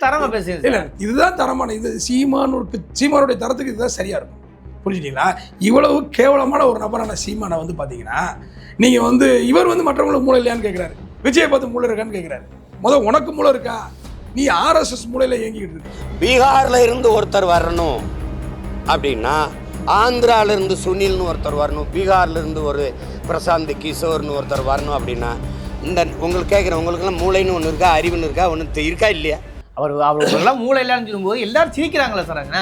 தரமா பேசுங்க இல்ல இதுதான் தரமான இது சீமான் ஒரு பி- சீமானுடைய தரத்துக்கு இதுதான் சரியா இருக்கும். புரிஞ்சுட்டீங்களா? இவ்வளவு கேவலமான ஒரு நபரான சீமானை வந்து பாத்தீங்கன்னா நீங்க வந்து இவர் வந்து மற்றவங்களுக்கு மூளை இல்லையான்னு கேட்கிறாரு விஜயை பார்த்து மூளை இருக்கான்னு கேட்கிறாரு முத உனக்கு மூளை இருக்கா? நீ ஆர்எஸ்எஸ் மூளையில இயங்கிட்டு இருக்க. பீகார்ல இருந்து ஒருத்தர் வரணும் அப்படின்னா ஆந்திரால இருந்து சுனில்னு ஒருத்தர் வரணும் பீகார்ல இருந்து ஒரு பிரசாந்த் கிஷோர்னு ஒருத்தர் வரணும் அப்படின்னா இந்த உங்களுக்கு கேட்குறேன் உங்களுக்குலாம் மூளைன்னு ஒன்று இருக்கா அறிவுன்னு இருக்கா ஒன்று இருக்கா இல்லையா? அவர் அவர்களுக்கெல்லாம் மூளை இல்லைன்னு சொல்லும்போது எல்லாரும் சிரிக்கிறாங்களே சார் அங்க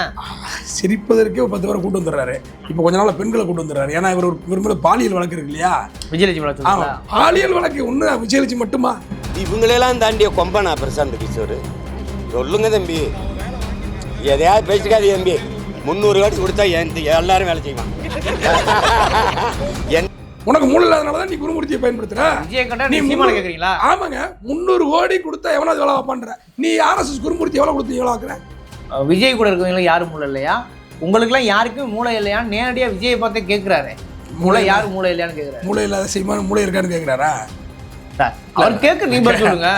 சிரிப்பதற்கே ஒரு பத்து பேரை கூட்டு வந்துடுறாரு. இப்போ கொஞ்ச நாள் பெண்களை கூட்டு வந்துடுறாரு. ஏன்னா இவர் ஒரு இவர் மேல பாலியல் வழக்கு இருக்கு இல்லையா? விஜயலட்சுமி சொல்லுங்களா பாலியல் வழக்கு ஒண்ணு விஜயலட்சுமி மட்டுமா? இவங்களெல்லாம் தாண்டிய கொம்பனா பிரசாந்த் கிஷோர்? சொல்லுங்க தம்பி. எதையாவது பேசிக்காது தம்பி. முந்நூறு காடி கொடுத்தா என் எல்லாரும் வேலை செய்வான் என் உனக்கு மூளை இல்லாதனால தான் நீ குருமூர்த்தியை பயன்படுத்துற. நீ கேக்குறீங்களா? ஆமாங்க. முந்நூறு கோடி கொடுத்தா எவனாவது வேலை பண்ற நீ ஆர்எஸ்எஸ் குருமூர்த்தி எவ்வளவு கொடுத்து எவ்வளவு ஆக்குற விஜய் கூட இருக்கவங்களும் யாரும் மூளை இல்லையா? உங்களுக்குலாம் யாருக்குமே மூளை இல்லையான்னு நேரடியா விஜயை பார்த்தே கேட்குறாரு மூளை யாரு மூளை இல்லையான்னு கேட்குறாரு மூளை இல்லாத சீமான் மூளை இருக்கான்னு கேட்கிறாரா அவர் கேட்க நீ பதில் சொல்லுங்க.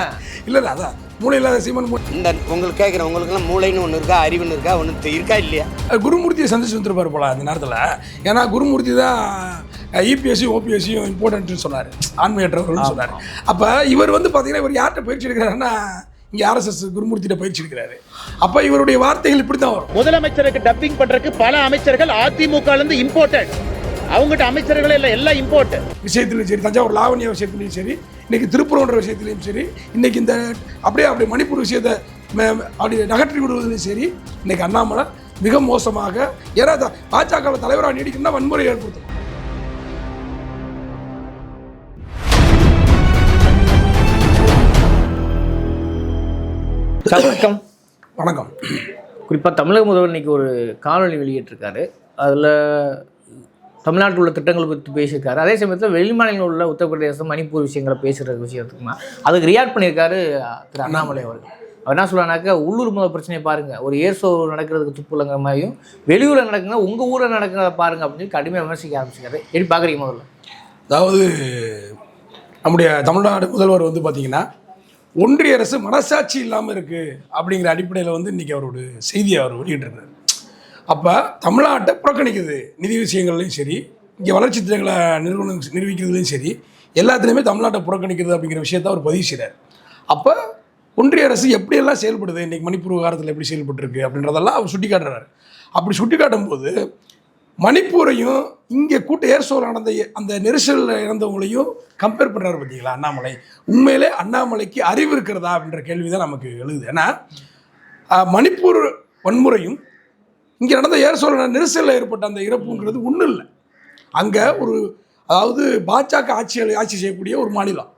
இல்ல இல்ல அதான். மூளை இல்லாத சீமான் மூளை- இந்த உங்களுக்கு கேட்குறேன் உங்களுக்குலாம் மூளைன்னு ஒன்று இருக்கா அறிவுன்னு இருக்கா ஒன்று இருக்கா இல்லையா? குருமூர்த்தியை சந்திச்சு வந்துருப்பாரு போல அந்த நேரத்துல. ஏன்னா குருமூர்த்தி தான் இபிஎஸ்சியும் ஓபிஎஸ்சியும் இம்பார்ட்டன்ட்னு சொன்னார். ஆண்மையற்றவர்கள்னு சொன்னார். அப்ப இவர் வந்து பாத்தீங்கன்னா இவர் யார்கிட்ட பயிற்சி எடுக்கிறாருன்னா இங்க ஆர்எஸ்எஸ் குருமூர்த்தியிட்ட பயிற்சி எடுக்கிறாரு. அப்ப இவருடைய வார்த்தைகள் இப்படி தான் வரும். முதலமைச்சருக்கு டப்பிங் பண்றதுக்கு பல அமைச்சர்கள் அதிமுக ல இருந்து இம்போர்ட்டட் அவங்ககிட்ட அமைச்சர்களே இல்ல எல்லாம் இம்போர்ட் விஷயத்துலையும் சரி தஞ்சாவூர் லாவண்யா விஷயத்துலையும் சரி இன்னைக்கு திருப்பூர்ன்ற விஷயத்துலையும் சரி இன்னைக்கு இந்த அப்படியே அப்படியே மணிப்பூர் விஷயத்தை அப்படி நகற்றி விடுவதிலும் சரி இன்னைக்கு அண்ணாமலை மிக மோசமாக ஏன்னா த- பாஜக தலைவராக நீடிக்கணும்னா வன்முறை ஏற்படுத்தும். சார், வணக்கம். வணக்கம். குறிப்பாக தமிழக முதல்வர் இன்னைக்கு ஒரு காணொலி வெளியிட்டிருக்காரு. அதில் தமிழ்நாட்டில் உள்ள திட்டங்களை பற்றி பேசியிருக்காரு. அதே சமயத்தில் வெளிமாநிலங்களில் உள்ள உத்தரப்பிரதேசம் மணிப்பூர் விஷயங்களை பேசுகிற விஷயத்துக்குமா அதுக்கு ரியாக்ட் பண்ணியிருக்காரு திரு அண்ணாமலை அவர்கள். அவர் என்ன சொல்கிறானாக்கா உள்ளூர் முதல் பிரச்சனையை பாருங்கள் ஒரு ஏர் ஷோ நடக்கிறதுக்கு துப்பு இல்லைங்கிற மாதிரியும் வெளியூரில் நடக்குங்க உங்கள் ஊரில் நடக்கிறத பாருங்க அப்படின்னு சொல்லி கடுமையாக விமர்சிக்க ஆரம்பிச்சிருக்காரு. எப்படி பார்க்குறீங்க முதல்ல? அதாவது நம்முடைய தமிழ்நாடு முதல்வர் வந்து பார்த்தீங்கன்னா ஒன்றிய அரசு மனசாட்சி இல்லாமல் இருக்குது அப்படிங்கிற அடிப்படையில் வந்து இன்றைக்கி அவரோட செய்தியை அவர் வெளியிட்டிருக்காரு. அப்போ தமிழ்நாட்டை புறக்கணிக்குது. நிதி விஷயங்கள்லையும் சரி இங்கே வளர்ச்சி திட்டங்களை நிறுவனம் நிரூபிக்கிறதுலையும் சரி எல்லாத்துலேயுமே தமிழ்நாட்டை புறக்கணிக்கிறது அப்படிங்கிற விஷயத்தை அவர் பதிவு செய்கிறார் அப்போ ஒன்றிய அரசு எப்படியெல்லாம் செயல்படுது? இன்றைக்கி மணிப்பூர் விவகாரத்தில் எப்படி செயல்பட்டுருக்கு அப்படின்றதெல்லாம் அவர் சுட்டி காட்டுறாரு அப்படி சுட்டி காட்டும்போது மணிப்பூரையும் இங்கே கூட்ட ஏர்சோல் நடந்த அந்த நெரிசலில் இறந்தவங்களையும் கம்பேர் பண்ணுறாரு பார்த்தீங்களா? அண்ணாமலை. உண்மையிலே அண்ணாமலைக்கு அறிவு இருக்கிறதா அப்படின்ற கேள்வி தான் நமக்கு எழுது. ஏன்னா மணிப்பூர் வன்முறையும் இங்கே நடந்த ஏர்சோல் நெரிசலில் ஏற்பட்ட அந்த இறப்புங்கிறது ஒன்றும் இல்லை. அங்கே ஒரு அதாவது பாஜக ஆட்சி ஆட்சி செய்யக்கூடிய ஒரு மாநிலம்.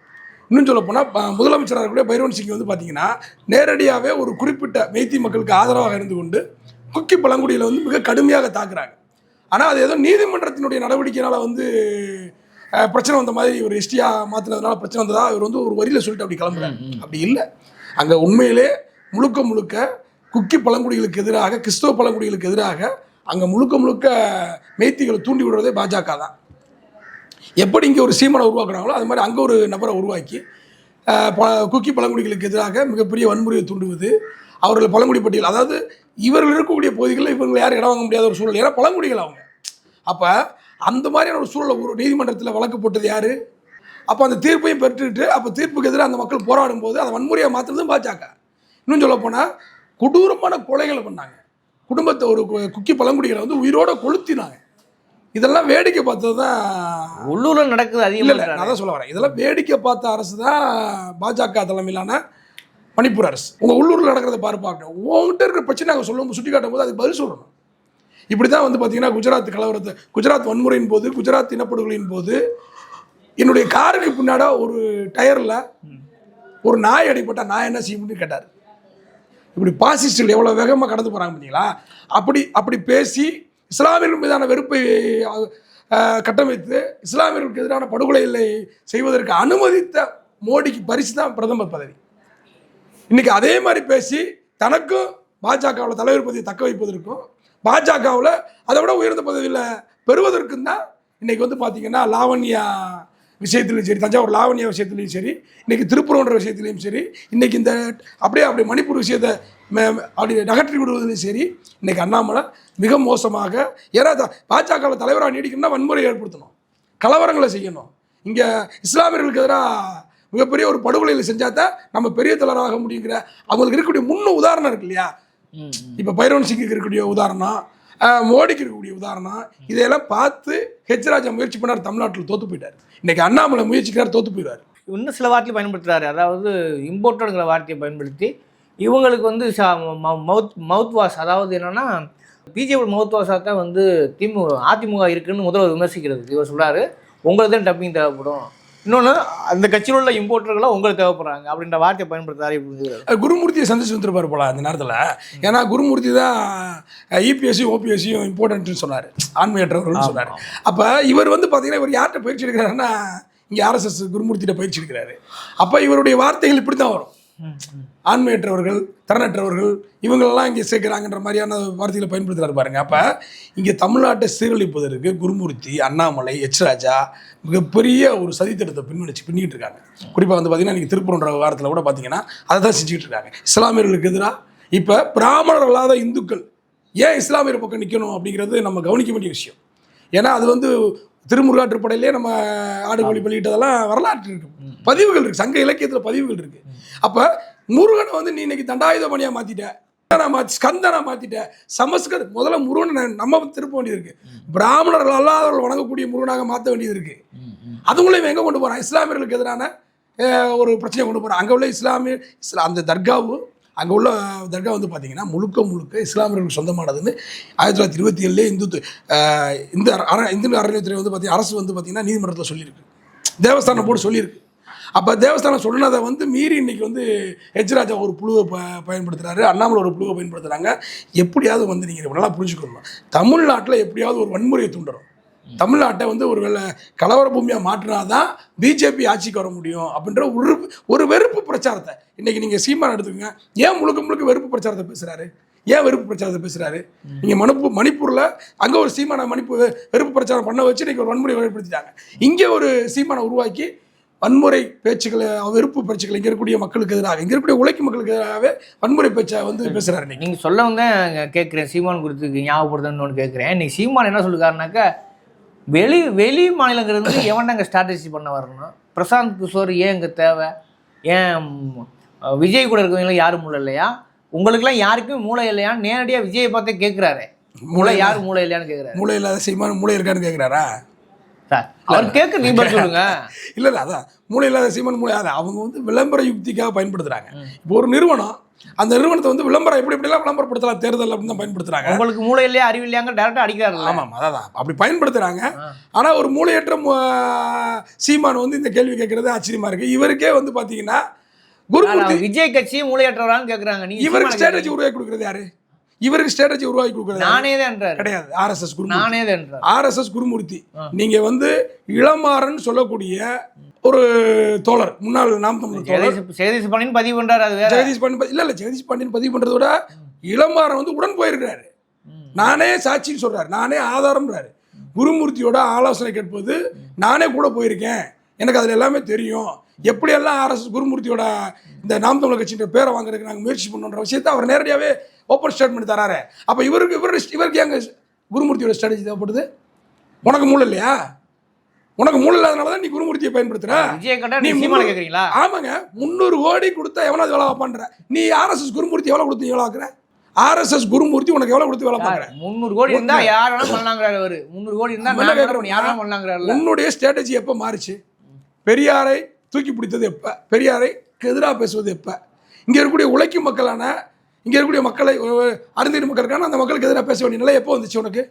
இன்னும் சொல்ல போனால் முதலமைச்சராக கூட பைரவன் சிங் வந்து பார்த்தீங்கன்னா நேரடியாகவே ஒரு குறிப்பிட்ட மெய்த்தி மக்களுக்கு ஆதரவாக இருந்து கொண்டு குக்கி பழங்குடியில் வந்து மிக கடுமையாக தாக்குறாங்க. ஆனால் அது ஏதோ நீதிமன்றத்தினுடைய நடவடிக்கையினால வந்து பிரச்சனை வந்த மாதிரி இவர் எஸ்டியா மாற்றினதுனால பிரச்சனை வந்ததா இவர் வந்து ஒரு வரியில் சொல்லிட்டு அப்படி கிளம்புறாரு. அப்படி இல்லை. அங்கே உண்மையிலே முழுக்க முழுக்க குக்கி பழங்குடிகளுக்கு எதிராக கிறிஸ்தவ பழங்குடிகளுக்கு எதிராக அங்கே முழுக்க முழுக்க மெய்த்திகளை தூண்டி விடுறதே பாஜக தான். எப்படி இங்கே ஒரு சீமனை உருவாக்குறாங்களோ அது மாதிரி அங்கே ஒரு நபரை உருவாக்கி குக்கி பழங்குடிகளுக்கு எதிராக மிகப்பெரிய வன்முறையை தூண்டுவது அவர்கள் பழங்குடி பட்டியல். அதாவது இவர்கள் இருக்கக்கூடிய பகுதிகளில் இவங்க யாரும் இடம் வாங்க முடியாத ஒரு சூழல். ஏன்னா பழங்குடிகள் அவங்க. அப்போ அந்த மாதிரியான ஒரு சூழலை ஒரு நீதிமன்றத்தில் வழக்கு போட்டது யார்? அப்போ அந்த தீர்ப்பையும் பெற்றுட்டு அப்போ தீர்ப்புக்கு எதிராக அந்த மக்கள் போராடும் போது அதை வன்முறையை மாற்றுறதும் பாஜக. இன்னும் சொல்ல போனால் கொடூரமான கொலைகளை பண்ணாங்க. குடும்பத்தை ஒரு குக்கி பழங்குடிகளை வந்து உயிரோட கொளுத்தினாங்க. இதெல்லாம் வேடிக்கை பார்த்தது தான் உள்ளூரில் நடக்குது இல்லை இல்லை நான் தான் சொல்ல வரேன். இதெல்லாம் வேடிக்கை பார்த்த அரசு தான் பாஜக தலைமையிலான மணிப்பூர் அரசு. உங்கள் உள்ளூரில் நடக்கிறத பாரு பார்க்கணும் உங்ககிட்ட இருக்கிற பிரச்சனை அவங்க சொல்லும் சுட்டி காட்டும் போது அதுக்கு பதில் சொல்லணும். இப்படி தான் வந்து பார்த்தீங்கன்னா குஜராத் கலவரத்தை குஜராத் வன்முறையின் போது குஜராத் இனப்படுகொலையின் போது என்னுடைய காருக்கு பின்னாட ஒரு டயரில் ஒரு நாய் அடிப்பட்டால் நான் என்ன செய்யணும்னு கேட்டார். இப்படி பாசிஸ்டுகள் எவ்வளோ வேகமாக கடந்து போகிறாங்க பார்த்தீங்களா அப்படி அப்படி பேசி இஸ்லாமியர்கள் மீதான வெறுப்பை கட்டமைத்து இஸ்லாமியர்களுக்கு எதிரான படுகொலைகளை செய்வதற்கு அனுமதித்த மோடிக்கு பரிசு தான் பிரதமர் பதவி. இன்றைக்கி அதே மாதிரி பேசி தனக்கும் பாஜகவில் தலைவர் பதவியை தக்க வைப்பதற்கும் பாஜகவில் அதை விட உயர்ந்த பதவியில் பெறுவதற்கும் தான் இன்றைக்கி வந்து பார்த்திங்கன்னா லாவண்யா விஷயத்துலையும் சரி தஞ்சாவூர் லாவண்யா விஷயத்துலையும் சரி இன்றைக்கி திருப்பூர்ன்ற விஷயத்துலையும் சரி இன்றைக்கி இந்த அப்படியே அப்படி மணிப்பூர் விஷயத்தை அப்படி நகற்றி விடுவதிலும் சரி இன்றைக்கி அண்ணாமலை மிக மோசமாக ஏன்னா த- தலைவராக நீடிக்கணும்னா வன்முறை ஏற்படுத்தணும் கலவரங்களை செய்யணும். இங்கே இஸ்லாமியர்களுக்கு எதிராக மிகப்பெரிய ஒரு படுகொலையில் செஞ்சால் தான் நம்ம பெரிய தலைவராக முடியுங்கிற அவங்களுக்கு இருக்கக்கூடிய முன்ன உதாரணம் இருக்கு இல்லையா. இப்போ பைரவன் சிங்குக்கு இருக்கக்கூடிய உதாரணம் மோடிக்கு இருக்கக்கூடிய உதாரணம் இதையெல்லாம் பார்த்து ஹெச் ராஜா முயற்சி பண்ணார் தமிழ்நாட்டில் தோத்து போயிட்டார். இன்னைக்கு அண்ணாமலை முயற்சிக்கிறார் தோத்து போயிடுவார். இன்னும் சில வார்த்தையை பயன்படுத்துறாரு. அதாவது இம்போர்ட்டடுங்கிற வார்த்தையை பயன்படுத்தி இவங்களுக்கு வந்து மவுத் மவுத் வாஷ் அதாவது என்னன்னா பிஜேபி மவுத் வாஷாக தான் வந்து திமுக அதிமுக இருக்குன்னு முதல்வர் விமர்சிக்கிறது. இவர் சொல்றாரு உங்களுக்கு தான் டப்பிங் தேவைப்படும். இன்னொன்று அந்த கட்சியில் உள்ள இம்போர்ட்டர்களாக உங்களுக்கு தேவைப்படுறாங்க. அப்படின்ற வார்த்தையை பயன்படுத்துறாரு இப்படி குருமூர்த்தியை சந்திச்சு வந்துருப்பார் போல அந்த நேரத்தில். ஏன்னா குருமூர்த்தி தான் இபிஎஸ்சியும் ஓபிஎஸ்சியும் இம்பார்ட்டன்ட்னு சொன்னார். ஆண்மையற்றவர்கள்னு சொன்னார். அப்போ இவர் வந்து பார்த்தீங்கன்னா இவர் யார்கிட்ட பயிற்சி எடுக்கிறாருன்னா இங்கே ஆர்எஸ்எஸ் குருமூர்த்திட்ட பயிற்சி எடுக்கிறாரு. அப்போ இவருடைய வார்த்தைகள் இப்படி தான் வரும். ஆண்மையற்றவர்கள் திறனற்றவர்கள் இவங்களெல்லாம் இங்கே சேர்க்குறாங்கன்ற மாதிரியான வார்த்தைகளை பயன்படுத்துறாரு பாருங்க. அப்போ இங்கே தமிழ்நாட்டை சீரழிப்பதற்கு குருமூர்த்தி அண்ணாமலை எச் ராஜா மிகப்பெரிய ஒரு சதித்திட்டத்தை பின்வச்சு பின்னிட்டு இருக்காங்க. குறிப்பாக வந்து பார்த்தீங்கன்னா நீங்கள் திருப்பூர்ன்ற வாரத்தில் கூட பார்த்தீங்கன்னா அதை தான் செஞ்சுக்கிட்டு இருக்காங்க. இஸ்லாமியர்களுக்கு எதிராக இப்போ பிராமணர் அல்லாத இந்துக்கள் ஏன் இஸ்லாமியர் பக்கம் நிற்கணும் அப்படிங்கிறது நம்ம கவனிக்க வேண்டிய விஷயம். ஏன்னா அது வந்து திருமுருகாற்றுப்படையிலே நம்ம ஆடுகோழி வெளியிட்டதெல்லாம் வரலாற்று இருக்கு. பதிவுகள் இருக்குது சங்க இலக்கியத்தில் பதிவுகள் இருக்குது அப்போ முருகனை வந்து நீ இன்னைக்கு தண்டாயுதமணியாக மாற்றிட்ட ஸ்கந்தனா மாற்றி ஸ்கந்தனா மாற்றிட்ட சமஸ்கர் முதல்ல முருகனை நம்ம திருப்ப வேண்டியது இருக்கு பிராமணர்கள் அல்லாதவர்கள் வணங்கக்கூடிய முருகனாக மாற்ற வேண்டியது இருக்கு அதுங்களையும் எங்கே கொண்டு போகிறான் இஸ்லாமியர்களுக்கு எதிரான ஒரு பிரச்சனையை கொண்டு போகிறான் அங்கே உள்ள இஸ்லாமிய இஸ்லா அந்த தர்காவும் அங்கே உள்ள தர்கா வந்து பார்த்தீங்கன்னா முழுக்க முழுக்க இஸ்லாமியர்களுக்கு சொந்தமானதுன்னு ஆயிரத்தி தொள்ளாயிரத்தி இருபத்தி ஏழுலேயே இந்து இந்த அற இந்து அறநிலையத்துறை வந்து பார்த்தீங்கன்னா அரசு வந்து பார்த்தீங்கன்னா நீதிமன்றத்தில் சொல்லியிருக்கு. தேவஸ்தானம் போர்டு சொல்லியிருக்கு. அப்போ தேவஸ்தானம் சொன்னதை வந்து மீறி இன்றைக்கி வந்து ஹெச் ராஜா ஒரு புழுவை ப பயன்படுத்துகிறாரு அண்ணாமலை ஒரு புழுவை பயன்படுத்துகிறாங்க எப்படியாவது வந்து நீங்கள் நல்லா புரிஞ்சுக்கணும். தமிழ்நாட்டில் எப்படியாவது ஒரு வன்முறையை தூண்டுறோம் தமிழ்நாட்டை வந்து ஒரு வேலை கலவர பூமியாக மாற்றினாதான் பிஜேபி ஆட்சிக்கு வர முடியும் அப்படின்ற ஒரு ஒரு வெறுப்பு பிரச்சாரத்தை. இன்றைக்கி நீங்கள் சீமான் எடுத்துக்கங்க. ஏன் முழுக்க முழுக்க வெறுப்பு பிரச்சாரத்தை பேசுகிறாரு ஏன் வெறுப்பு பிரச்சாரத்தை பேசுகிறாரு நீங்கள் மணிப்பூர் மணிப்பூரில் அங்கே ஒரு சீமானை மணிப்பூர் வெறுப்பு பிரச்சாரம் பண்ண வச்சு இன்றைக்கி ஒரு வன்முறை வெளிப்படுத்திட்டாங்க இங்கே ஒரு சீமானை உருவாக்கி வன்முறை பேச்சுக்களை வெறுப்பு பேச்சுக்களை இங்கே இருக்கக்கூடிய மக்களுக்கு எதிராக இங்கே இருக்கக்கூடிய உழைக்கும் மக்களுக்கு எதிராகவே வன்முறை பேச்சை வந்து பேசுகிறாரு நீங்கள் சொல்லவும் தான் கேட்குறேன் சீமான் குறித்து ஞாபகப்படுத்தணும்னு ஒன்று கேட்குறேன் இன்னைக்கு சீமான் என்ன சொல்லுக்காருனாக்கா வெளி வெளி மாநிலங்கிறது எவன் அங்கே ஸ்ட்ராட்டஜி பண்ண வரணும் பிரசாந்த் கிஷோர் ஏன் இங்கே தேவை? ஏன் விஜய் கூட இருக்கவங்களாம் யாரும் மூளை இல்லையா? உங்களுக்குலாம் யாருக்குமே மூளை இல்லையான்னு நேரடியாக விஜயை பார்த்தே கேட்குறாரு மூளை யார் மூளை இல்லையான்னு கேட்குறாரு மூளை இல்லாத சீமான் மூளை இருக்கான்னு கேட்குறாரா சார் அவர் கேட்க நீ பதில் சொல்லுங்க. இல்லை இல்லை அதான். மூளை இல்லாத சீமன் மூளை அவங்க வந்து விளம்பர யுக்திக்காக பயன்படுத்துகிறாங்க இப்போ ஒரு நிறுவனம் அந்த நிறுவனத்தை வந்து விளம்பரம் எப்படி எப்படிலாம் விளம்பரப்படுத்தலாம் தேர்தல் அப்படின்னு தான் பயன்படுத்துகிறாங்க உங்களுக்கு மூளை இல்லையா அறிவு இல்லையாங்க டேரக்டாக அடிக்கிறாரு ஆமாம் அதான் அப்படி பயன்படுத்துகிறாங்க ஆனால் ஒரு மூளையற்ற சீமான் வந்து இந்த கேள்வி கேட்குறது ஆச்சரியமா இருக்கு. இவருக்கே வந்து பார்த்தீங்கன்னா குருமூர்த்தி விஜய் கட்சி மூளையற்றவரான்னு கேட்குறாங்க இவருக்கு ஸ்ட்ராட்டஜி உருவாக்கி கொடுக்குறது யாரு? இவருக்கு ஸ்ட்ராட்டஜி உருவாக்கி கொடுக்குறது? நானே தான் கிடையாது. ஆர்எஸ்எஸ் குருமூர்த்தி. நானே தான் ஆர்எஸ்எஸ் குருமூர்த்தி. நீங்க வந்து இளமாறன் சொல்லக்கூடிய ஒரு தோழர் முன்னாள் நாம் தோழர். ஜெகதீஷ் பண்ணின்னு பதிவு பண்றாரு அது வேற. ஜெகதீஷ் பாண்டியன் இல்ல இல்ல ஜெகதீஷ் பாண்டியன் பதிவு பண்றதை விட இளமாறன் வந்து உடன் போயிருக்கிறாரு. நானே சாட்சின்னு சொல்றாரு. நானே ஆதாரம்ன்றாரு. குருமூர்த்தியோட ஆலோசனை கேட்பது நானே கூட போயிருக்கேன். எனக்கு அதுல எல்லாமே தெரியும். எப்படியெல்லாம் ஆர்எஸ் குருமூர்த்தியோட இந்த நாம் தமிழர் கட்சின்ற பேரை வாங்குறதுக்கு நாங்கள் முயற்சி பண்ணுன்ற விஷயத்தை அவர் நேரடியாகவே ஓப்பன் ஸ்டேட்மெண்ட் தராரு. அப்போ இவருக்கு இவர் இவருக்கு எங்க குருமூர்த்தியோட ஸ்ட்ராட்டஜி தேவைப்படுது? உனக்கு மூளை இல்லையா? உனக்கு மூளை இல்லாதனால தான் நீ குருமூர்த்தியை பயன்படுத்துற. நீ ஆமாங்க. முந்நூறு கோடி கொடுத்தா எவனாவது வேலை பார்ப்பான்ற நீ ஆர்எஸ்எஸ் குருமூர்த்தி எவ்வளோ கொடுத்து வேலை பார்க்குற ஆர்எஸ்எஸ் குருமூர்த்தி உனக்கு எவ்வளோ கொடுத்து வேலை பார்க்குற? முந்நூறு கோடி இருந்தா யார் வேணாலும் பண்ணலாங்கிறாரு அவரு. முந்நூறு கோடி இருந்தா நம்ம நான் என்ன வேணாலும் யார் வேணாலும் பண்ணலாங்கிறாருல உன்னுடைய ஸ்ட்ராட்டஜி எப்போ மாறுச்சு? பெரியாரை தூக்கி பிடித்தது எப்போ? பெரியாரை எதிராக பேசுவது எப்போ? இங்கே இருக்கக்கூடிய உழைக்கும் மக்களான இங்கே இருக்கக்கூடிய மக்களை அருந்தீர் மக்களுக்கான அந்த மக்களுக்கு எதிராக பேச வேண்டிய நிலை எப்போ வந்துச்சு உனக்கு?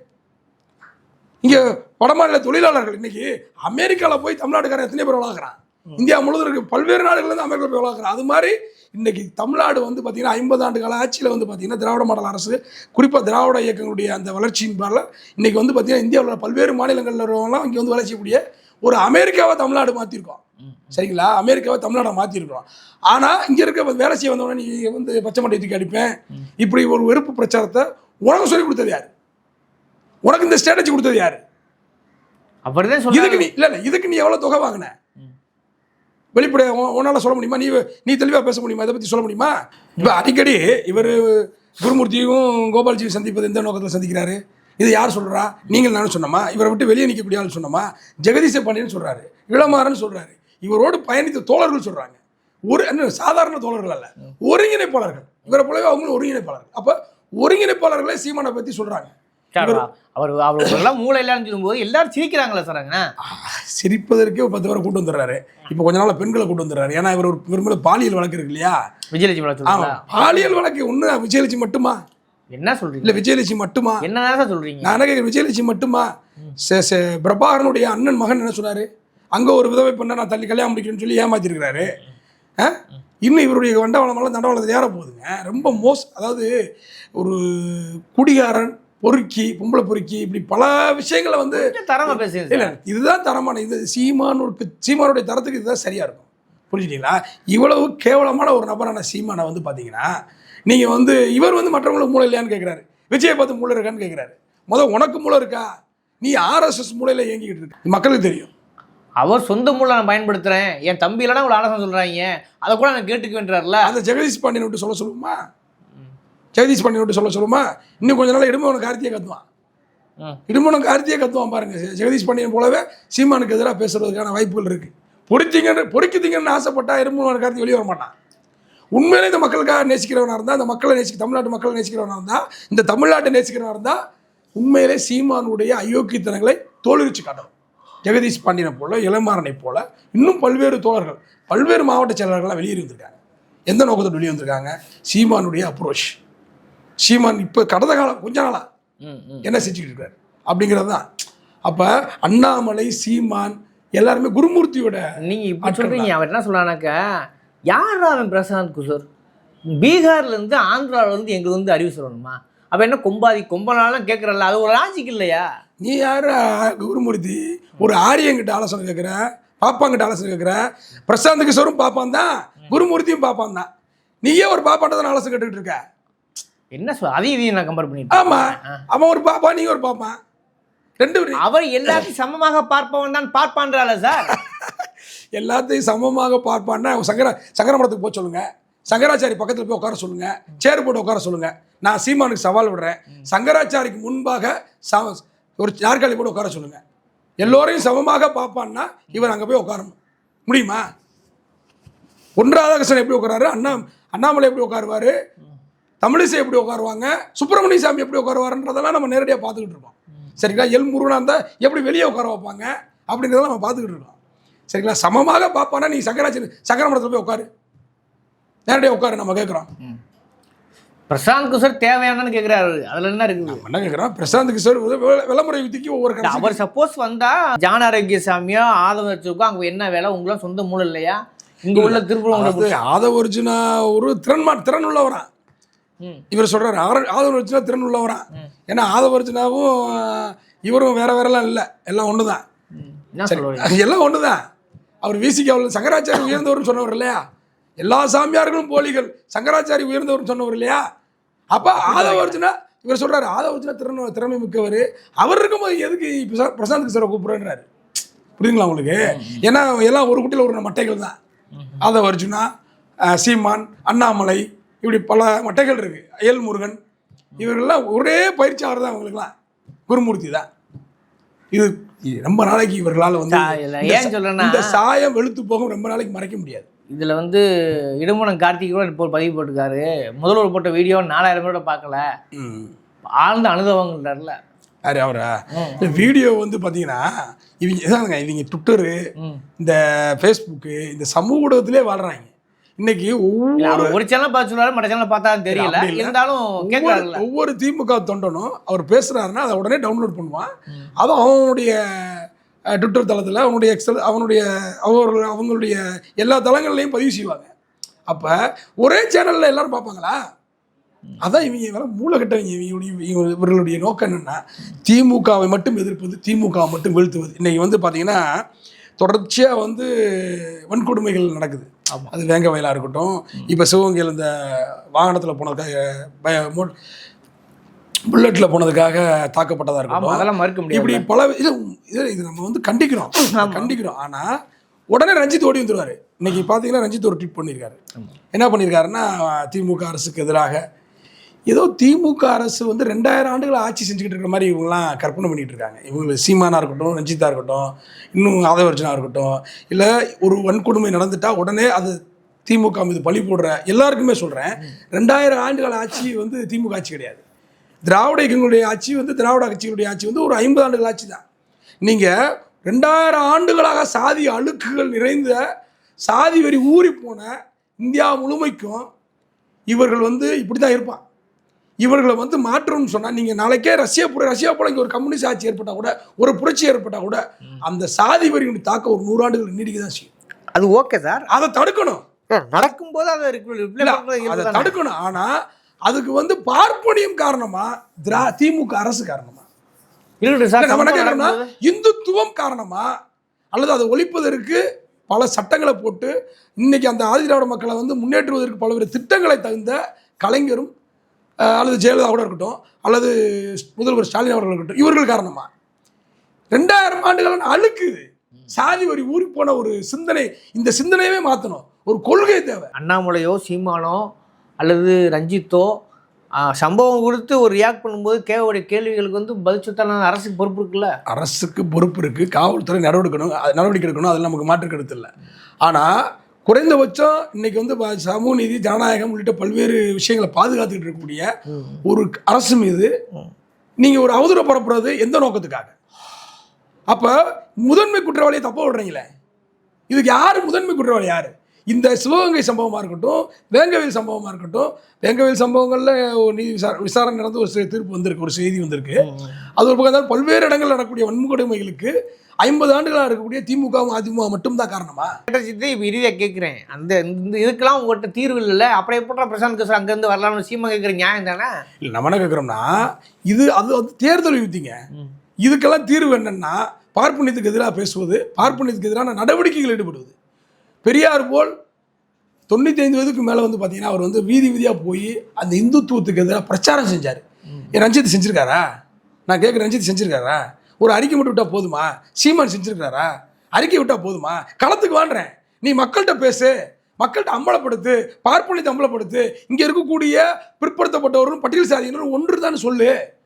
இங்கே வடமாநில தொழிலாளர்கள் இன்னைக்கு அமெரிக்காவில் போய் தமிழ்நாட்டுக்காரன் எத்தனை பேர் வளர்க்குறான் இந்தியா முழுவதும் இருக்கு பல்வேறு நாடுகள்லேருந்து அமெரிக்கா போய் வளர்க்குறான் அது மாதிரி இன்னைக்கு தமிழ்நாடு வந்து பார்த்தீங்கன்னா ஐம்பது ஆண்டு கால ஆட்சியில் வந்து பார்த்தீங்கன்னா திராவிட மாடல் அரசு குறிப்பாக திராவிட இயக்கங்களுடைய அந்த வளர்ச்சியின் பால இன்னைக்கு வந்து பார்த்தீங்கன்னா இந்தியாவில் பல்வேறு மாநிலங்களில் இருக்கிறவங்களாம் இங்கே வந்து வேலை செய்யக்கூடிய ஒரு அமெரிக்காவை தமிழ்நாடு மாற்றிருக்கோம் சரிங்களா? அமெரிக்காவை தமிழ்நாடை மாற்றிருக்கிறோம் ஆனால் இங்கே இருக்க வேலை செய்ய வந்தவொடனே நீ வந்து பச்சை மட்டை தூக்கி அடிப்பேன். இப்படி ஒரு வெறுப்பு பிரச்சாரத்தை உனக்கு சொல்லி கொடுத்தது யாரு? உனக்கு இந்த ஸ்ட்ராட்டஜி கொடுத்தது யாரு? அப்படிதான் இதுக்கு நீ இல்ல இல்ல இதுக்கு நீ எவ்வளவு தொகை வாங்கின? வெளிப்படையாக உன்னால் சொல்ல முடியுமா? நீ நீ தெளிவாக பேச முடியுமா? இதை பற்றி சொல்ல முடியுமா? இப்போ அடிக்கடி இவர் குருமூர்த்தியும் கோபால்ஜியும் சந்திப்பது எந்த நோக்கத்தில் சந்திக்கிறாரு? இது யார் சொல்கிறா நீங்கள் நானும் சொன்னோமா? இவரை விட்டு வெளியே நிற்கக்கூடிய ஆள் சொன்னோமா? ஜெகதீச பாண்டியன் சொல்கிறாரு இளமாறன் சொல்கிறாரு இவரோடு பயணித்த தோழர்கள் சொல்கிறாங்க ஒரு சாதாரண தோழர்கள் அல்ல. ஒருங்கிணைப்பாளர்கள். இவரை போலவே அவங்களும் ஒருங்கிணைப்பாளர்கள். அப்போ ஒருங்கிணைப்பாளர்களே சீமானை பற்றி சொல்கிறாங்க அவர் அவர் எல்லாம் மூளை இல்லைன்னு சொல்லும்போது எல்லாரும் சிரிக்கிறாங்களே சார் சிரிப்பதற்கே பத்து பேரை கூட்டு வந்துடுறாரு. இப்போ கொஞ்ச நாள் பெண்களை கூட்டு வந்துடுறாரு. ஏன்னா இவர் ஒரு பாலியல் வழக்கு இருக்கு இல்லையா? விஜயலட்சுமி சொல்லுங்களா பாலியல் வழக்கு ஒன்று விஜயலட்சுமி மட்டுமா? என்ன சொல்றீங்க? இல்லை விஜயலட்சுமி மட்டுமா? என்ன சொல்றீங்க? நான் கேட்குறேன் விஜயலட்சுமி மட்டுமா? பிரபாகரனுடைய அண்ணன் மகன் என்ன சொன்னாரு? அங்கே ஒரு விதவை பண்ண நான் தள்ளி கல்யாணம் முடிக்கிறேன்னு சொல்லி ஏமாத்திருக்கிறாரு? இன்னும் இவருடைய வண்டவாளமெல்லாம் தண்டவாளத்தில் ஏற போகுதுங்க. ரொம்ப மோஸ் அதாவது ஒரு குடிகாரன் பொறுக்கி பொம்பளை பொறுக்கி இப்படி பல விஷயங்களை வந்து தரமா பேசுங்க இல்ல இதுதான் தரமான இது சீமான் ஒரு பி- சீமானுடைய தரத்துக்கு இதுதான் சரியா இருக்கும். புரிஞ்சுட்டீங்களா? இவ்வளவு கேவலமான ஒரு நபரான சீமானை வந்து பாத்தீங்கன்னா நீங்க வந்து இவர் வந்து மற்றவங்களுக்கு மூளை இல்லையான்னு கேட்குறாரு விஜயை பார்த்து மூளை இருக்கான்னு கேட்குறாரு முதல் உனக்கு மூளை இருக்கா? நீ ஆர்எஸ்எஸ் மூளையில இயங்கிக்கிட்டு இருக்க. மக்களுக்கு தெரியும். அவர் சொந்த மூளை நான் பயன்படுத்துறேன். என் தம்பி இல்லைனா உங்களை ஆலோசனை சொல்றாங்க. அதை கூட நான் கேட்டுக்குவேன்றார்ல அந்த ஜெகதீஷ் பாண்டியன் விட்டு சொல்ல சொல்லுமா ஜெகதீஷ் பாண்டியன் விட்டு சொல்ல சொல்லுமா இன்னும் கொஞ்ச நாள் இடும்பவன கார்த்தியை கத்துவான். ம். இடும்பவனம் கார்த்தியை கத்துவான் பாருங்க. ஜெகதீஷ் பாண்டியன் போலவே சீமானுக்கு எதிராக பேசுறதுக்கான வாய்ப்புகள் இருக்கு. பொறிச்சிங்கன்னு பொறிக்குதிங்கன்னு ஆசைப்பட்டா இடும்பவன கார்த்தி வெளியே வர மாட்டான் உண்மையிலே இந்த மக்களுக்காக நேசிக்கிறவனா இருந்தா இந்த மக்களை நேசிக்க தமிழ்நாட்டு மக்களை நேசிக்கிறவனா இருந்தா இந்த தமிழ்நாட்டை நேசிக்கிறவனா இருந்தா உண்மையிலே சீமானுடைய அயோக்கியத்தனங்களை தோலுரிச்சு காட்டணும். ஜெகதீஷ் பாண்டியனை போல இளமாறனை போல இன்னும் பல்வேறு தோழர்கள் பல்வேறு மாவட்ட செயலாளர்கள்லாம் வெளியேறி வந்திருக்காங்க எந்த நோக்கத்தோடு வெளியே வந்திருக்காங்க சீமானுடைய அப்ரோச் சீமான் இப்போ கடந்த காலம் கொஞ்ச நாளா. என்ன செஞ்சுக்கிட்டு இருக்காரு? அப்படிங்கிறது தான். அப்போ அண்ணாமலை சீமான் எல்லாருமே குருமூர்த்தியோட நீங்க இப்படி சொல்றீங்க. அவர் என்ன சொல்றானாக்கா யார் அவன் பிரசாந்த் குஷோர் பீகார்ல இருந்து ஆந்திரால இருந்து எங்களுக்கு வந்து அறிவு சொல்லணுமா? அப்ப என்ன கொம்பாதி கொம்பனாலும் கேட்கறல்ல அது ஒரு லாஜிக் இல்லையா? நீ யார் குருமூர்த்தி ஒரு ஆரியங்கிட்ட ஆலோசனை கேட்குற பாப்பாங்கிட்ட ஆலோசனை கேட்குற பிரசாந்த் கிஷோரும் பாப்பான் தான் குருமூர்த்தியும் பாப்பான் தான். நீயே ஒரு பாப்பாட்ட தான் ஆலோசனை கேட்டுக்கிட்டு இருக்க? என்ன சொல் அதையும் இதையும் நான் கம்பேர் பண்ணிட்டு ஆமா. இருக்கேன். அவன் ஒரு பாப்பா நீ ஒரு பாப்பான் ரெண்டு பேரும். அவர் எல்லாத்தையும் சமமாக பார்ப்பவன் தான் பார்ப்பான்றால சார். எல்லாத்தையும் சமமாக பார்ப்பான்னா சங்கர சங்கரமடத்துக்கு போக சொல்லுங்க. சங்கராச்சாரி பக்கத்தில் போய் உட்கார சொல்லுங்க. சேர் போட்டு உட்கார சொல்லுங்க. நான் சீமானுக்கு சவால் விடுறேன். சங்கராச்சாரிக்கு முன்பாக ச- ஒரு நாற்காலி போட்டு உட்கார சொல்லுங்க. எல்லோரையும் சமமாக பார்ப்பான்னா இவர் அங்கே போய் உட்காரணும். முடியுமா? பொன் ராதாகிருஷ்ணன் எப்படி உட்காராரு அண்ணா அண்ணாமலை எப்படி உட்காருவாரு? தமிழிசை எப்படி உட்காருவாங்க? சுப்பிரமணிய சாமி எப்படி உட்காருவாருன்றதெல்லாம் நம்ம நேரடியாக பார்த்துக்கிட்டு இருக்கோம். சரிங்களா? எல் முருகனா இருந்தால் எப்படி வெளியே உட்கார வைப்பாங்க? அப்படின்றதெல்லாம் நம்ம பார்த்துக்கிட்டு இருக்கோம். சரிங்களா? சமமாக பார்ப்பானா நீ சங்கராச்சாரி சங்கரமடத்தில் போய் உட்காரு. நேரடியாக உட்காரு நம்ம கேட்குறோம் பிரசாந்த் குஷோர் தேவையானு கேக்குறாரு. அதுல என்ன இருக்குது? என்ன கேட்குறோம் பிரசாந்த் கிஷோர் விளம்பர யுத்திக்கு ஒவ்வொரு அவர் சப்போஸ் வந்தா ஜான ஆரோக்கியசாமியோ ஆதவ வச்சிருக்கோ அங்க என்ன வேலை? உங்களாம் சொந்த மூலம் இல்லையா? இங்க உள்ள திருப்பூர் ஆதவ ஒரிஜினா ஒரு திறன்மா திறன் உள்ளவரா. இவர் சொல்றாரு ஆர- ஆதவ ஒரிஜினா திறன் உள்ளவரா? ஏன்னா ஆதவ ஒரிஜினாவும் இவரும் வேற வேறலாம் இல்லை. எல்லாம் ஒன்று தான் எல்லாம் ஒன்று தான் அவர் விசிகாவில் சங்கராச்சாரி உயர்ந்தவர்னு சொன்னவர் இல்லையா? எல்லா சாமியார்களும் போலிகள். சங்கராச்சாரி உயர்ந்தவர்னு சொன்னவர் இல்லையா? அப்போ ஆதவ அர்ஜுனா இவர் சொல்கிறார் ஆதவ அர்ஜுனா திறன் திறமை மிக்கவர். அவர் இருக்கும்போது எதுக்கு பிரசாந்த் கிஷோரை கூப்பிடுறாரு புரியுதுங்களா உங்களுக்கு? ஏன்னா எல்லாம் ஒரு குட்டியில் ஒரு மட்டைகள் தான். ஆதவ அர்ஜுனா சீமான் அண்ணாமலை இப்படி பல மட்டைகள் இருக்குது எல் முருகன் இவர்கள்லாம் ஒரே பயிற்சியாளர் தான் அவங்களுக்குலாம் குருமூர்த்தி தான். இது ரொம்ப நாளைக்கு இவர்களால் வந்து ஏன் சொல்றேன்னா- இந்த சாயம் வெளுத்து போகும் ரொம்ப நாளைக்கு மறைக்க முடியாது. இதுல வந்து இடுமணம் கார்த்திக் கூட இப்போ பதிவு போட்டிருக்காரு. முதல்வர் போட்ட வீடியோ நாலாயிரம் கூட பார்க்கல. ஆழ்ந்த அனுபவங்கள்ல யாரு அவரா? இந்த வீடியோ வந்து பார்த்தீங்கன்னா இவங்க இதாங்க இவங்க ட்விட்டரு. இந்த ஃபேஸ்புக்கு இந்த சமூக ஊடகத்திலே வாழ்றாங்க. இன்னைக்கு ஒவ்வொரு ஒரு சேனல் பார்த்து சொல்றாரு மற்ற சேனல் பார்த்தா தெரியல. இருந்தாலும் ஒவ்வொரு திமுக தொண்டனும் அவர் பேசுறாருன்னா அதை உடனே டவுன்லோட் பண்ணுவான். அதுவும் அவனுடைய ட்விட்டர் தளத்தில் அவனுடைய எக்ஸல் அவனுடைய அவர்கள் அவங்களுடைய எல்லா தளங்கள்லையும் பதிவு செய்வாங்க. அப்போ ஒரே சேனலில் எல்லாரும் பார்ப்பாங்களா? அதான் இவங்க வேற மூலகட்டவங்க இவங்களுடைய இவங்க- இவர்களுடைய நோக்கம் என்னன்னா திமுகவை மட்டும் எதிர்ப்பது திமுகவை மட்டும் வீழ்த்துவது. இன்னைக்கு வந்து பார்த்தீங்கன்னா தொடர்ச்சியாக வந்து வன்கொடுமைகள் நடக்குது. அது வேங்க வயலாக இருக்கட்டும். இப்போ சிவகங்கையில் இந்த வாகனத்தில் போனதுக்காக பய புல்லட்டில் போனதுக்காக தாக்கப்பட்டதாக ஆமா இருக்கட்டும் அதெல்லாம் மறுக்க இப்படி முடியாது பல இது இது இது நம்ம வந்து கண்டிக்கிறோம். கண்டிக்கிறோம். ஆனால் உடனே ரஞ்சித் ஓடி வந்துருவாரு. இன்னைக்கு பார்த்தீங்கன்னா ரஞ்சித் ஒரு ட்வீட் பண்ணியிருக்காரு. என்ன பண்ணியிருக்காருன்னா திமுக அரசுக்கு எதிராக ஏதோ திமுக அரசு வந்து ரெண்டாயிரம் ஆண்டுகள் ஆட்சி செஞ்சுக்கிட்டு இருக்கிற மாதிரி இவங்கெல்லாம் கற்பனை பண்ணிட்டு இருக்காங்க. இவங்களுக்கு சீமானா இருக்கட்டும் ரஞ்சிதா இருக்கட்டும் இன்னும் ஆதவர்ஜனா இருக்கட்டும் இல்லை ஒரு வன்கொடுமை நடந்துட்டா உடனே அது திமுக மீது பழி போடுற எல்லாருக்குமே சொல்கிறேன் ரெண்டாயிரம் ஆண்டுகள் ஆட்சி வந்து திமுக ஆட்சி கிடையாது. திராவிட இயக்கங்களுடைய ஆட்சி வந்து திராவிட கட்சிகளுடைய ஆட்சி வந்து ஒரு ஐம்பது ஆண்டுகள் ஆட்சி தான். நீங்கள் ரெண்டாயிரம் ஆண்டுகளாக சாதி அழுக்குகள் நிறைந்த சாதி வரி ஊறி போன இந்தியா முழுமைக்கும் இவர்கள் வந்து இப்படி தான் இருப்பான் இவர்களை வந்து மாற்றணும்னு சொன்னால் நீங்கள் நாளைக்கே ரஷ்யா ரஷ்யா போல இங்கே ஒரு கம்யூனிஸ்ட் ஆட்சி ஏற்பட்டால் கூட ஒரு புரட்சி ஏற்பட்டால் கூட அந்த சாதி வரியினுடைய தாக்கம் ஒரு நூறாண்டுகள் நீடிக்க தான் செய்யும். அது ஓகே சார். அதை தடுக்கணும். நடக்கும்போது அதை அதை. தடுக்கணும். ஆனா அதுக்கு வந்து பார்ப்பனியம் காரணமா திரா திமுக அரசு காரணமா. இருக்கட்டும் இந்துத்துவம் காரணமா அல்லது அதை ஒழிப்பதற்கு பல சட்டங்களை போட்டு இன்னைக்கு அந்த ஆதிதிராவிட மக்களை வந்து முன்னேற்றுவதற்கு பல்வேறு திட்டங்களை தகுந்த கலைஞரும் அல்லது ஜெயலலிதா கூட இருக்கட்டும் அல்லது முதல்வர் ஸ்டாலின் அவர்கள் இருக்கட்டும் இவர்கள் காரணமா? ரெண்டாயிரம் ஆண்டுகள் அழுக்கு இது. சாதி வரி ஊறி போன ஒரு சிந்தனை இந்த சிந்தனையவே மாற்றணும் ஒரு கொள்கை தேவை. அண்ணாமலையோ சீமானோ அல்லது ரஞ்சித்தோ சம்பவம் கொடுத்து ஒரு ரியாக்ட் பண்ணும்போது கேட்கக்கூடிய கேள்விகளுக்கு வந்து பதில் சொத்தான அரசுக்கு பொறுப்பு இருக்குல்ல? அரசுக்கு பொறுப்பு இருக்கு. காவல்துறை நடவடிக்கணும் அது நடவடிக்கை எடுக்கணும். அதில் நமக்கு மாற்று கருத்து இல்லை. ஆனால் குறைந்தபட்சம் இன்னைக்கு வந்து சமூக நீதி ஜனநாயகம் உள்ளிட்ட பல்வேறு விஷயங்களை பாதுகாத்துக்கிட்டு இருக்கக்கூடிய ஒரு அரசு மீது நீங்கள் ஒரு அவதூறு பரப்புறது எந்த நோக்கத்துக்காக? அப்போ முதன்மை குற்றவாளியை தப்ப விடுறீங்களே. இதுக்கு யார் முதன்மை குற்றவாளி? யார்? இந்த சிவகங்கை சம்பவமாக இருக்கட்டும் வேங்கவேல் சம்பவமாக இருக்கட்டும் வேங்கவேல் சம்பவங்களில் ஒரு நீதி விசாரணை விசாரணை நடந்து ஒரு தீர்ப்பு வந்திருக்கு ஒரு செய்தி வந்திருக்கு. அது ஒரு பக்கம் பல்வேறு இடங்களில் நடக்கக்கூடிய வன்முகடுமைகளுக்கு ஐம்பது ஆண்டுகளாக இருக்கக்கூடிய திமுகவும் அதிமுக மட்டும்தான் காரணமா? சித்தி இறுதியாக கேட்குறேன் அந்த இந்த இதுக்கெல்லாம் உங்கள்கிட்ட தீர்வு இல்லை அப்புறம் எப்படி பிரசாந்த் கிஷோர் அங்கேருந்து வரலாம்னு சீமா கேட்குற நியாயம் தானே? இல்லை நம்ம என்ன கேட்குறோம்னா இது அது வந்து தேர்தல் யுத்திங்க இதுக்கெல்லாம் தீர்வு என்னன்னா பார்ப்பனியத்துக்கு எதிராக பேசுவது பார்ப்பனியத்துக்கு எதிரான நடவடிக்கைகள் ஈடுபடுவது. பெரியார் போல் தொண்ணூற்றி ஐந்து வயதுக்கு மேலே வந்து பார்த்தீங்கன்னா அவர் வந்து வீதி வீதியாக போய் அந்த இந்துத்துவத்துக்கு எதிராக பிரச்சாரம் செஞ்சார். ரஞ்சித் செஞ்சிருக்காரா? நான் கேட்குற ரஞ்சித் செஞ்சிருக்காரா? ஒரு அறிக்கை மட்டும் விட்டால் போதுமா? சீமான் செஞ்சிருக்காரா? அறிக்கை விட்டால் போதுமா? களத்துக்கு வாண்டுறேன் நீ மக்கள்கிட்ட பேசு. மக்கள்கிட்ட அம்பலப்படுத்து பார்ப்பனியத்தை அம்பலப்படுத்து. இங்கே இருக்கக்கூடிய பிற்படுத்தப்பட்டவர்களும் பட்டியல் சாதியினரும் ஒன்று தான் சொல்லு.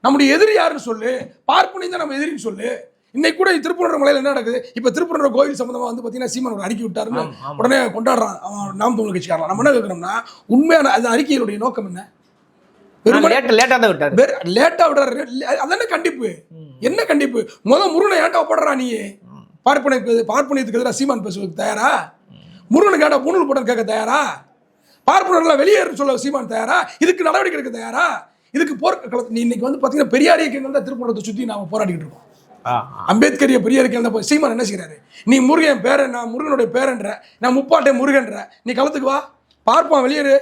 நம்முடைய எதிரி யாருன்னு சொல்லு. பார்ப்பனியம் தான் நம்ம எதிரின்னு சொல்லு. இன்னைக்கு கூட திருப்பூர் மலையில் என்ன நடக்குது? இப்போ திருப்பூர் கோயில் சம்மந்தமாக வந்து பார்த்தீங்கன்னா சீமான் ஒரு அறிக்கை விட்டாருன்னு. உடனே கொண்டாடுறான். அவன் நாம் தமிழ் கட்சிக்காரன். நம்ம என்ன கேட்குறோம்னா உண்மையான அந்த அறிக்கையினுடைய நோக்கம் என்ன? லேட்டா விடுறாரு. அதானே கண்டிப்பு? என்ன கண்டிப்பு? முத முருகனை ஏன்டா போடுறா நீ? பார்ப்பனை பார்ப்பனியத்துக்கு எதிராக சீமான் பேசுவதற்கு தயாரா? முருகனுக்கு ஏன்டா பூணூல் போட கேட்க தயாரா? பார்ப்பனர்லாம் வெளியேறு சொல்ல சீமான் தயாரா? இதுக்கு நடவடிக்கை எடுக்க தயாரா? இதுக்கு போர் நீ இன்னைக்கு வந்து பார்த்தீங்கன்னா பெரியார் இயக்கங்கள் தான் திருப்பூரத்தை சுற்றி நாம போராடிக்கிட்டு இருக்கோம். அம்பேத்கரிய பெரிய இயக்கம் தான் சீமான் என்ன செய்றாரு? நீ முருகன் பேரன் நான் முருகனுடைய பேரன்ற நான் முப்பாட்டை முருகன்ற நீ களத்துக்கு வா பார்ப்போம் வெளியேறு.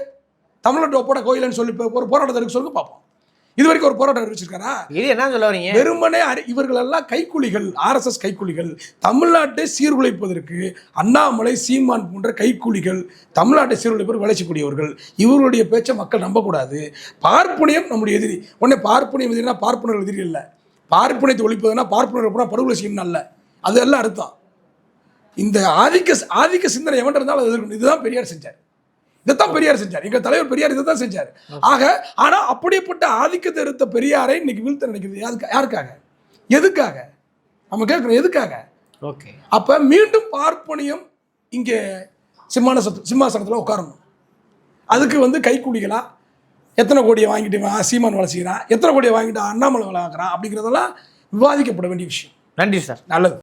தமிழ்நாட்டு ஒப்பட கோயில்னு சொல்லி ஒரு போராட்டத்தை இருக்கு சொல்லுங்க பார்ப்போம். இது வரைக்கும் ஒரு போராட்டம் அறிவிச்சிருக்காரா இது என்ன சொல்ல வரீங்க? வெறுமனே இவர்கள் எல்லாம் கைக்கூலிகள் ஆர்எஸ்எஸ் கைக்கூலிகள் தமிழ்நாட்டை சீர்குலைப்பதற்கு அண்ணாமலை சீமான் போன்ற கைக்கூலிகள் தமிழ்நாட்டை சீர்குலைப்பதற்கு விளைச்சக்கூடியவர்கள் இவர்களுடைய பேச்சை மக்கள் நம்பக்கூடாது. பார்ப்பனியம் நம்முடைய எதிரி. உடனே பார்ப்பனியம் எதிரினா பார்ப்பனர்கள் எதிரி இல்லை. பார்ப்பனியத்தை ஒழிப்பதுன்னா பார்ப்பனர் படுகொலை செய்யணும் அல்ல. அது எல்லாம் அர்த்தம். இந்த ஆதிக்க ஆதிக்க சிந்தனை எவன் இருந்தாலும் அது இருக்கணும் இதுதான் பெரியார் செஞ்சார். இதைத்தான் பெரியார் செஞ்சார். எங்க தலைவர் பெரியார் இதை தான் செஞ்சார். ஆக ஆனா அப்படிப்பட்ட ஆதிக்கத்தை எடுத்த பெரியாரை இன்னைக்கு வீழ்த்த நினைக்கிறது யாருக்கு யாருக்காக? எதுக்காக? நம்ம கேட்குறோம் எதுக்காக? ஓகே. அப்ப மீண்டும் பார்ப்பனியம் இங்கே சிம்மான சிம்மாசனத்தில் உட்காரணும். அதுக்கு வந்து கைக்கூலிகளா? எத்தனை கோடியை வாங்கிட்டு சீமான் வேலை செய்கிறான் எத்தனை கோடியை வாங்கிட்டு அண்ணாமலை வேலை வாங்குறான் அப்படிங்கிறதெல்லாம் விவாதிக்கப்பட வேண்டிய விஷயம். நன்றி சார். நல்லது.